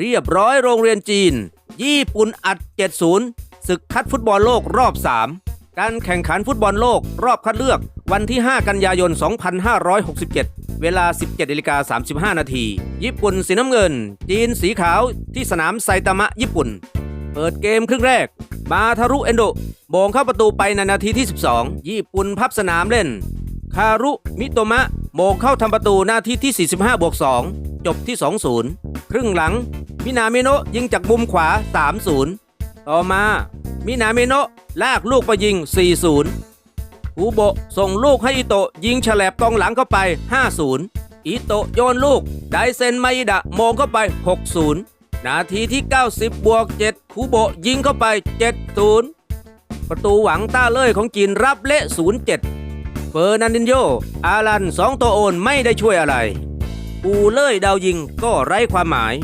เรียบร้อยโรงเรียนจีน ญี่ปุ่นอัด 70ศึกคัดฟุตบอลโลกรอบ 3 การแข่งขันฟุตบอลโลกรอบคัดเลือกวันที่ 5 กันยายน 2567 เวลา 17นาฬิกา35 นาที ญี่ปุ่นสีน้ำเงิน จีนสีขาวที่สนามไซตามะญี่ปุ่น เปิดเกมครึ่งแรก มาทารุเอนโดโบงเข้าประตูไปในนาทีที่ 12 ญี่ปุ่นพับสนามเล่น คารุมิโตมะโมงเข้าทำประตูหน้าที่ที่ 45บวก2จบที่ 2-0 ครึ่งหลัง มินาเมโนะยิงจากมุมขวา 3-0 ต่อมามินาเมโนะลากลูกไปยิง 4-0 อูโบส่งลูกให้อิโตะยิงฉลบกองหลังเข้าไป 5-0 อิโตะโยนลูก ไดเซนไมดะโมงเข้าไป 6-0 นาทีที่ 90 บวก 7 คูโบยิงเข้าไป 7-0 ประตูหวังต้าเล่ยของจีนรับเละ 0-7 เฟอร์นันดินโย อารันสองตัวโอนไม่ได้ช่วยอะไรปูเล่ยดาวยิงก็ไร้ความหมาย